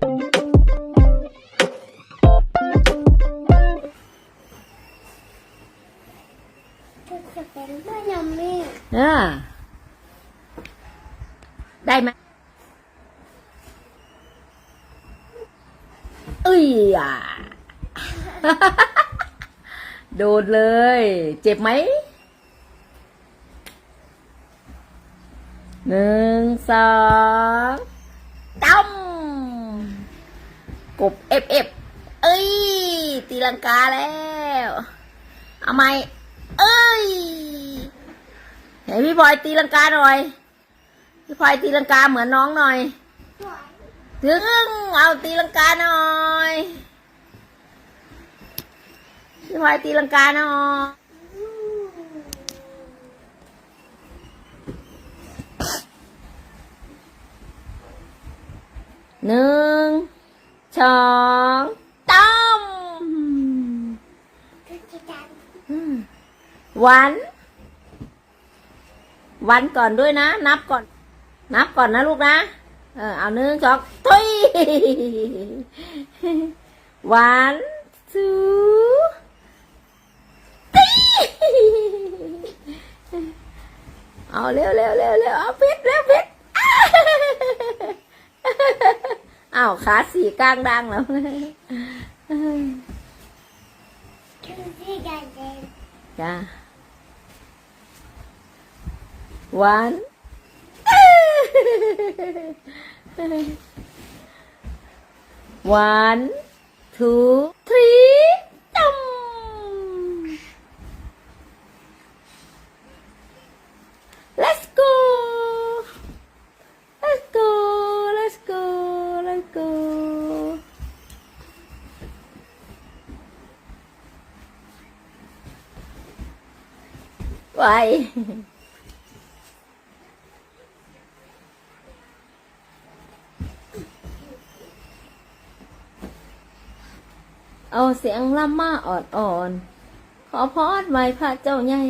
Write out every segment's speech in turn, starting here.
จะเป็นแม่ยมมี่เออได้ไหมเอ้ยอะโดนเลย เจ็บไหมหนึ่งสองตั้ม กบเอฟเอฟเอ้ย ตีลังกาแล้ว เอาไหมเอ้ยไหนพี่พลอยตีลังกาหน่อย พี่พลอยตีลังกาเหมือนน้องหน่อย ถึงเอาตีลังกาหน่อย พี่พลอยตีลังกาหน่อยหนึ่ง สองต้ม วันวันก่อนด้วยนะ นับก่อน นับก่อนนะลูกนะ เออเอาหนึ่งสองทุยวันสูตีเอาเร็วเร็วเร็วเร็วเอาพิษเร็วพิษ อ้าวขาสีกลางดังแล้วที่จันเองจ้า one one two three ไว้เอาเสียงล่ำมาอ่อนๆ ขอพอดไว้พระเจ้าใหญ่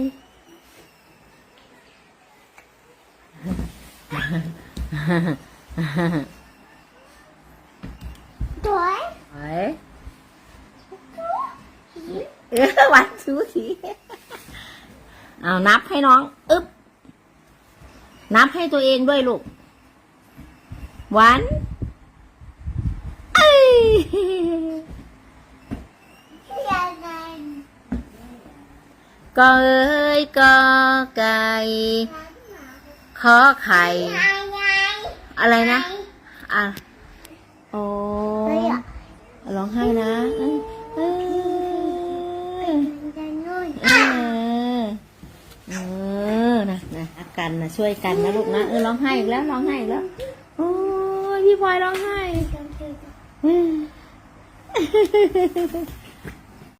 สวยไว้เออวันชูสี เอานับให้น้อง อึ๊บ นับให้ตัวเองด้วยลูก วันเอ้ยก็เอ้ยก็ไก่ขอไข่ อะไรนะ อะ โอ้ร้องไห้นะเอ้ยเอ้ย จันนุ่น เออ เออนะนะรักกันนะช่วยกันนะลูกนะเออร้องไห้อีกแล้วร้องไห้อีกแล้วโอ้ยพี่พลอยร้องไห้อืม